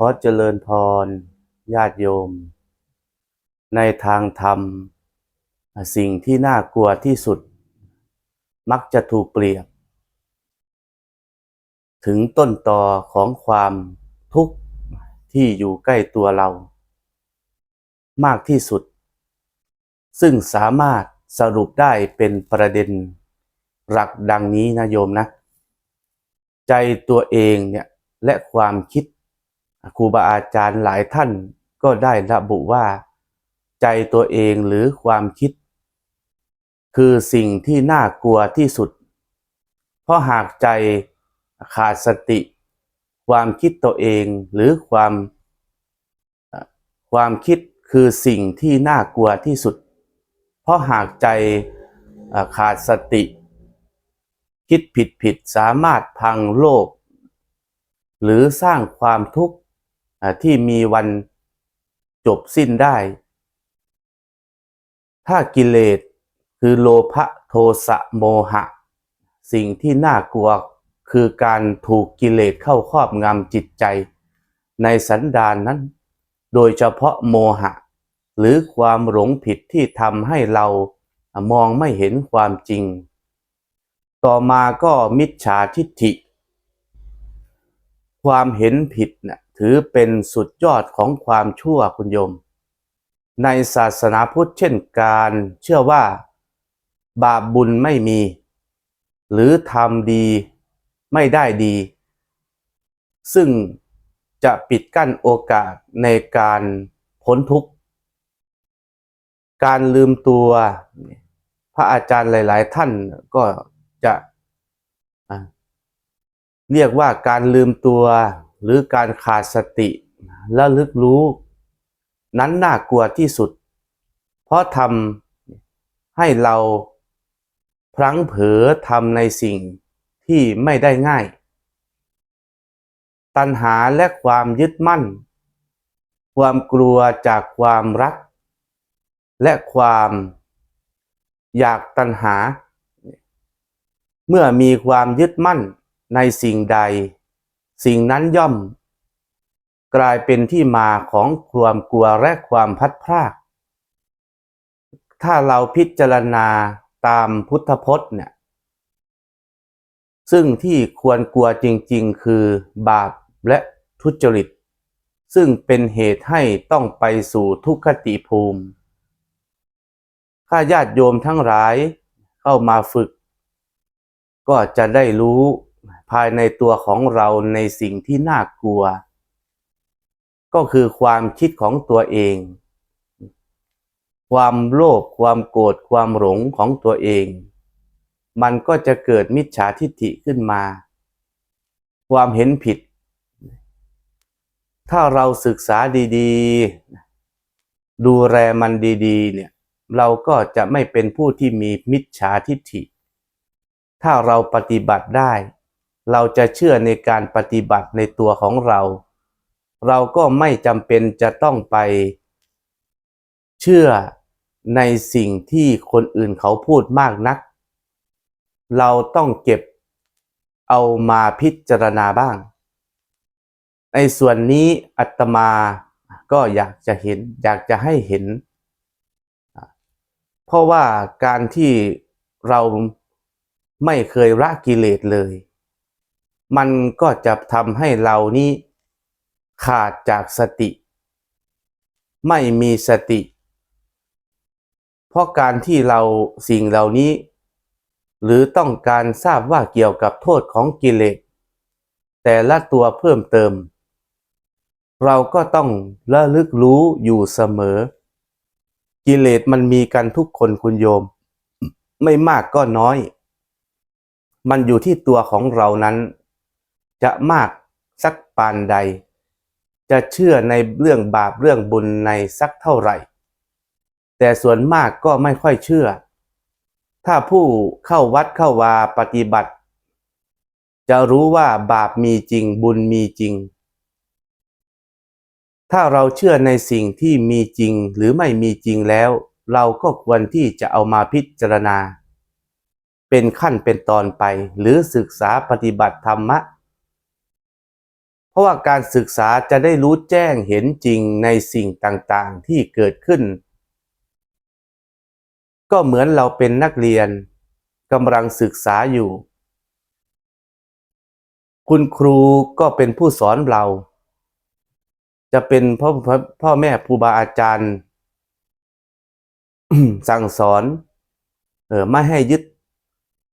ขอเจริญพร ญาติโยม ในทางธรรม สิ่งที่น่ากลัวที่สุด มักจะถูกเปรียบ ถึงต้นตอของความทุกข์ที่อยู่ใกล้ตัวเรา มากที่สุด ซึ่งสามารถสรุปได้เป็นประเด็น หลักดังนี้นะโยมนะ ใจตัวเองเนี่ยและความคิด ครูบาอาจารย์หลายท่านก็ได้ระบุว่า ใจตัวเองหรือความคิด คือสิ่งที่น่ากลัวที่สุด เพราะหากใจขาดสติ ความคิดตัวเองหรือความ ความคิดคือสิ่งที่น่ากลัวที่สุด เพราะหากใจขาดสติ คิดผิดผิดสามารถพังโลก หรือสร้างความทุกข์ ที่มีวันจบสิ้นได้ ถ้ากิเลสคือโลภะโทสะโมหะ สิ่งที่น่ากลัวคือการถูกกิเลสเข้าครอบงำจิตใจ ในสันดานนั้น โดยเฉพาะโมหะ หรือความหลงผิดที่ทำให้เรามองไม่เห็นความจริง ต่อมาก็มิจฉาทิฏฐิ ความเห็นผิดนะ่ะ ถือเป็นสุดยอดของความชั่วคุณโยม ในศาสนาพุทธเช่นการเชื่อว่า บาปบุญไม่มี หรือทำดีไม่ได้ดี ซึ่งจะปิดกั้นโอกาสในการพ้นทุกข์ การลืมตัว พระอาจารย์หลาย ๆ ท่านก็จะะเรียกว่าการลืมตัว หรือการขาดสติและลึกรู้ นั้นน่ากลัวที่สุด เพราะทำให้เราพลั้งเผลอทำในสิ่งที่ไม่ได้ง่าย ตัณหาและความยึดมั่น ความกลัวจากความรัก และความอยากตัณหา เมื่อมีความยึดมั่นในสิ่งใด สิ่งนั้นย่อม กลายเป็นที่มาของความกลัวและความพัดพราก ถ้าเราพิจารณาตามพุทธพจน์เนี่ย ซึ่งที่ควรกลัวจริงๆ คือบาปและทุจริต ซึ่งเป็นเหตุให้ต้องไปสู่ทุกขติภูมิ ข้าญาติโยมทั้งหลายเข้ามาฝึก ก็จะได้รู้ ภายในตัวของเราในสิ่งที่น่ากลัว ก็คือความคิดของตัวเอง ความโลภความโกรธความหลงของตัวเอง มันก็จะเกิดมิจฉาทิฏฐิขึ้นมา ความเห็นผิด ถ้าเราศึกษาดีๆ ดูแลมันดีๆ เนี่ยเราก็จะไม่เป็นผู้ที่มีมิจฉาทิฏฐิ ถ้าเราปฏิบัติได้ เราจะเชื่อในการปฏิบัติในตัวของเรา เราก็ไม่จำเป็นจะต้องไป เชื่อในสิ่งที่คนอื่นเขาพูดมากนัก เราต้องเก็บเอามาพิจารณาบ้าง ในส่วนนี้อาตมาก็อยากจะเห็น อยากจะให้เห็น เพราะว่าการที่เราไม่เคยละกิเลสเลย มันก็จะทำให้เรานี้ขาดจากสติ ไม่มีสติ เพราะการที่เราสิ่งเหล่านี้ หรือต้องการทราบว่าเกี่ยวกับโทษของกิเลสแต่ละตัวเพิ่มเติม เราก็ต้องระลึกรู้อยู่เสมอ กิเลสมันมีกันทุกคนคุณโยม ไม่มากก็น้อย มันอยู่ที่ตัวของเรานั้น จะมากสักปานใด จะเชื่อในเรื่องบาปเรื่องบุญในสักเท่าไหร่ แต่ส่วนมากก็ไม่ค่อยเชื่อ ถ้าผู้เข้าวัดเข้าวาปฏิบัติ จะรู้ว่าบาปมีจริงบุญมีจริง ถ้าเราเชื่อในสิ่งที่มีจริงหรือไม่มีจริงแล้ว เราก็ควรที่จะเอามาพิจารณา เป็นขั้นเป็นตอนไปหรือศึกษาปฏิบัติธรรมะ ราะว่าการศึกษาจะได้รู้แจ้งเห็นจริงในสิ่งต่างๆที่เกิดขึ้น ก็เหมือนเราเป็นนักเรียนกำลังศึกษาอยู่ คุณครูก็เป็นผู้สอนเรา จะเป็นพ่อพ่อพ่อแม่ครูบาอาจารย์ สั่งสอน เออไม่ให้ยึด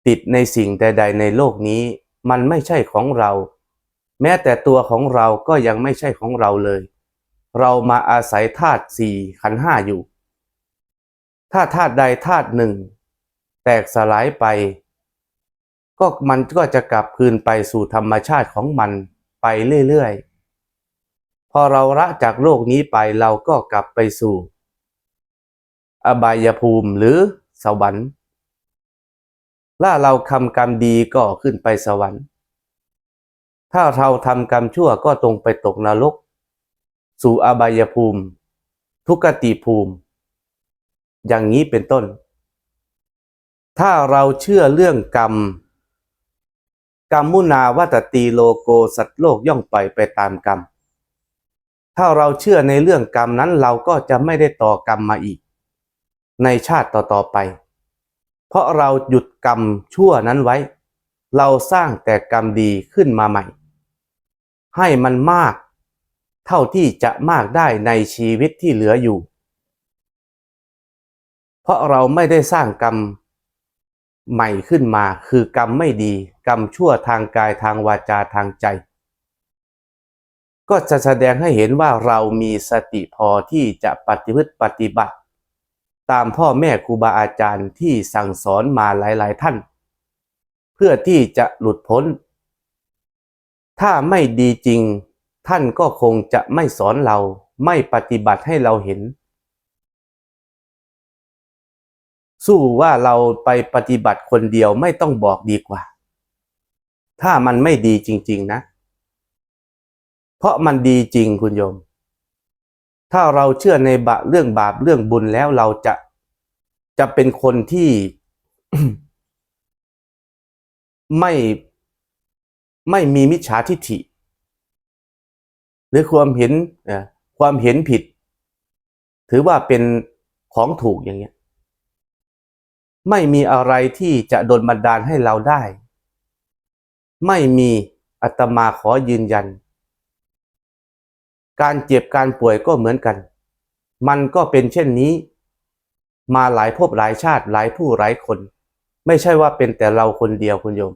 ติดในสิ่งใดๆในโลกนี้ มันไม่ใช่ของเรา แม้แต่ตัวของเราก็ยังไม่ใช่ของเราเลย เรามาอาศัยธาตุสี่ขันห้าอยู่ ถ้าธาตุใดธาตุหนึ่ง แตกสลายไป ก็มันก็จะกลับคืนไปสู่ธรรมชาติของมันไปเรื่อยๆ พอเราละจากโลกนี้ไปเราก็กลับไปสู่ อบายภูมิหรือสวรรค์ถ้าเราทำกรรมดีก็ขึ้นไปสวรรค์ ถ้าเราทำกรรมชั่วก็ตรงไปตกนรก สู่อบายภูมิ ทุกติภูมิ อย่างนี้เป็นต้น ถ้าเราเชื่อเรื่องกรรม กรรมมุนาวัตตีโลโกสัตโลกย่อมไปไปตามกรรม ถ้าเราเชื่อในเรื่องกรรมนั้นเราก็จะไม่ได้ต่อกรรมมาอีก ในชาติต่อๆไป เพราะเราหยุดกรรมชั่วนั้นไว้เราสร้างแต่กรรมดีขึ้นมาใหม่ ให้มันมาก เท่าที่จะมากได้ในชีวิตที่เหลืออยู่ เพราะเราไม่ได้สร้างกรรมใหม่ขึ้นมาคือกรรมไม่ดี กรรมชั่วทางกายทางวาจาทางใจ ก็จะแสดงให้เห็นว่าเรามีสติพอที่จะปฏิพฤติปฏิบัติ ตามพ่อแม่ครูบาอาจารย์ที่สั่งสอนมาหลาย ๆ ท่าน เพื่อที่จะหลุดพ้น ถ้าไม่ดีจริง ท่านก็คงจะไม่สอนเราไม่ปฏิบัติให้เราเห็น สู้ว่าเราไปปฏิบัติคนเดียวไม่ต้องบอกดีกว่า ถ้ามันไม่ดีจริง ๆนะ เพราะมันดีจริงคุณโยม ถ้าเราเชื่อในบะเรื่องบาปเรื่องบุญแล้วเราจะจะเป็นคนที่ ไม่ ไม่มีมิจฉาทิฏฐิ หรือความเห็นความเห็นผิด ถือว่าเป็นของถูกอย่างเงี้ยไม่มีอะไรที่จะโดนบันดาลให้เราได้ ไม่มีอาตมาขอยืนยัน การเจ็บการป่วยก็เหมือนกัน มันก็เป็นเช่นนี้ มาหลายภพหลายชาติหลายผู้หลายคน ไม่ใช่ว่าเป็นแต่เราคนเดียวคุณโยม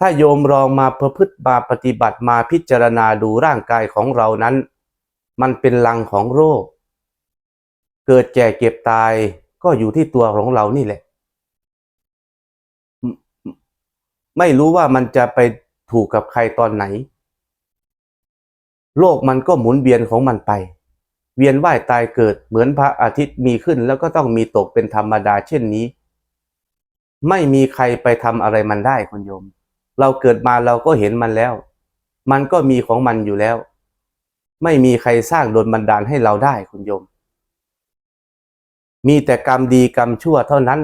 ถ้าโยมลองมาประพฤติมาปฏิบัติมาพิจารณาดูร่างกายของเรานั้น มันเป็นลังของโรค เกิดแก่เก็บตายก็อยู่ที่ตัวของเรานี่แหละ ไม่รู้ว่ามันจะไปถูกกับใครตอนไหน โลกมันก็หมุนเวียนของมันไป เวียนว่ายตายเกิดเหมือนพระอาทิตย์มีขึ้นแล้วก็ต้องมีตกเป็นธรรมดาเช่นนี้ ไม่มีใครไปทำอะไรมันได้คุณโยม เราเกิดมาเราก็เห็นมันแล้ว มันก็มีของมันอยู่แล้ว ไม่มีใครสร้างโดนบันดาลให้เราได้คุณโยม มีแต่กรรมดีกรรมชั่วเท่านั้น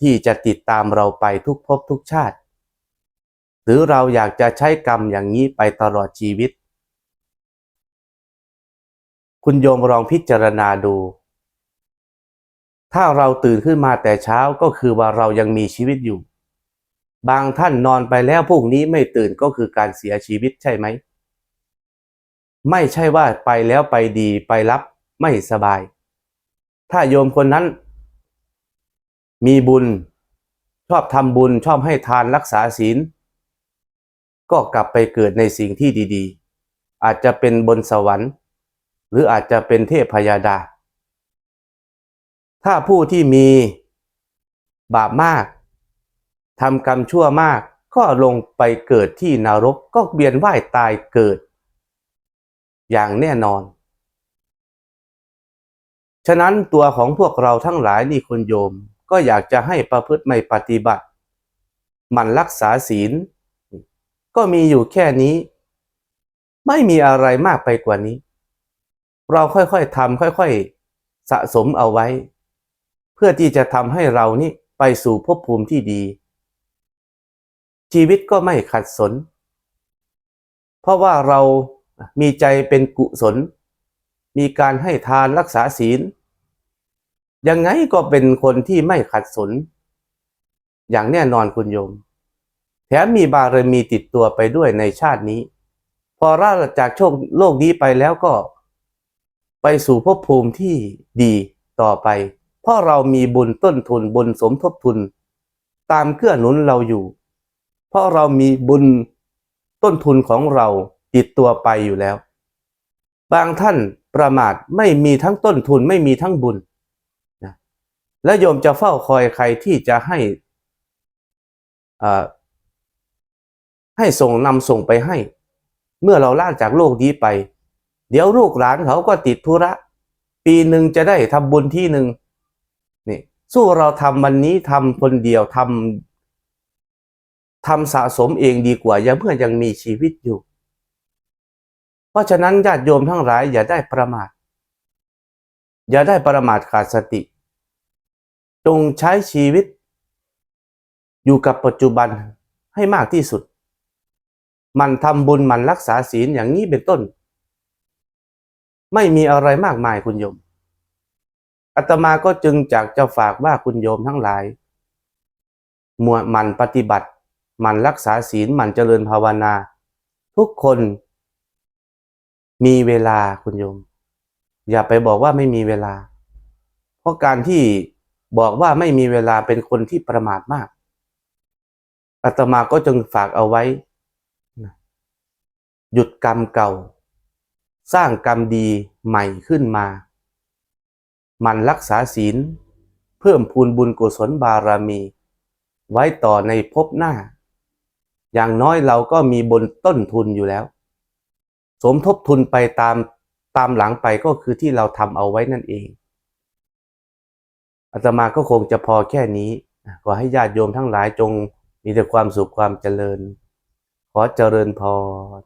ที่จะติดตามเราไปทุกภพทุกชาติ หรือเราอยากจะใช้กรรมอย่างนี้ไปตลอดชีวิต คุณโยมลองพิจารณาดู ถ้าเราตื่นขึ้นมาแต่เช้าก็คือว่าเรายังมีชีวิตอยู่ บางท่านนอนไปแล้วพรุ่งนี้ไม่ตื่นก็คือการเสียชีวิตใช่ไหม ไม่ใช่ว่าไปแล้วไปดีไปรับไม่สบาย ถ้าโยมคนนั้น มีบุญ ชอบทำบุญชอบให้ทานรักษาศีล ก็กลับไปเกิดในสิ่งที่ดีๆ อาจจะเป็นบนสวรรค์ หรืออาจจะเป็นเทพพยาดา ถ้าผู้ที่มีบาปมาก ทำกรรมชั่วมากก็ลงไปเกิดที่นรกก็เบียนว่ายตายเกิด อย่างแน่นอน ฉะนั้นตัวของพวกเราทั้งหลายนี่คุณโยม ก็อยากจะให้ประพฤติไม่ปฏิบัติ มันรักษาศีล ก็มีอยู่แค่นี้ ไม่มีอะไรมากไปกว่านี้ เราค่อยๆทำค่อยๆ สะสมเอาไว้ เพื่อที่จะทำให้เรานี่ไปสู่ภพภูมิที่ดี ชีวิตก็ไม่ขัดสน เพราะว่าเรามีใจเป็นกุศล มีการให้ทานรักษาศีล ยังไงก็เป็นคนที่ไม่ขัดสน อย่างแน่นอนคุณโยม แถมมีบารมีติดตัวไปด้วยในชาตินี้ พอราจากโชคโลกนี้ไปแล้วก็ ไปสู่ภพภูมิที่ดีต่อไป เพราะเรามีบุญต้นทุนบุญสมทบทุน ตามเกื้อหนุนเราอยู่ เพราะเรามีบุญต้นทุนของเราติดตัวไปอยู่แล้ว บางท่านประมาทไม่มีทั้งต้นทุนไม่มีทั้งบุญนะและโยมจะเฝ้าคอยใครที่จะให้ให้ส่งนำส่งไปให้ เมื่อเราล่าจากโลกนี้ไป เดี๋ยวลูกหลานเขาก็ติดธุระ ปีหนึ่งจะได้ทำบุญที่หนึ่งนี่สู้เราทำวันนี้ทำคนเดียวทำ ทำสะสมเองดีกว่ายังเพื่อยังมีชีวิตอยู่ เพราะฉะนั้นญาติโยมทั้งหลายอย่าได้ประมาท อย่าได้ประมาทขาดสติ จงใช้ชีวิต อยู่กับปัจจุบันให้มากที่สุด มันทำบุญมันรักษาศีลอย่างนี้เป็นต้น ไม่มีอะไรมากมายคุณโยมอาตมาก็จึงจากจะฝากว่าคุณโยมทั้งหลายมวมันปฏิบัติ มันรักษาศีลมันเจริญภาวนา ทุกคนมีเวลาคุณโยม อย่าไปบอกว่าไม่มีเวลา เพราะการที่บอกว่าไม่มีเวลาเป็นคนที่ประมาทมากอาตมาก็จึงฝากเอาไว้ หยุดกรรมเก่า สร้างกรรมดีใหม่ขึ้นมา มันรักษาศีล เพิ่มพูนบุญกุศลบารมี ไว้ต่อในภพหน้า อย่างน้อยเราก็มีบนต้นทุนอยู่แล้ว สมทบทุนไปตามตามหลังไปก็คือที่เราทำเอาไว้นั่นเองอาตมาก็คงจะพอแค่นี้ขอให้ญาติโยมทั้งหลายจงมีแต่ความสุขความเจริญ ขอเจริญพร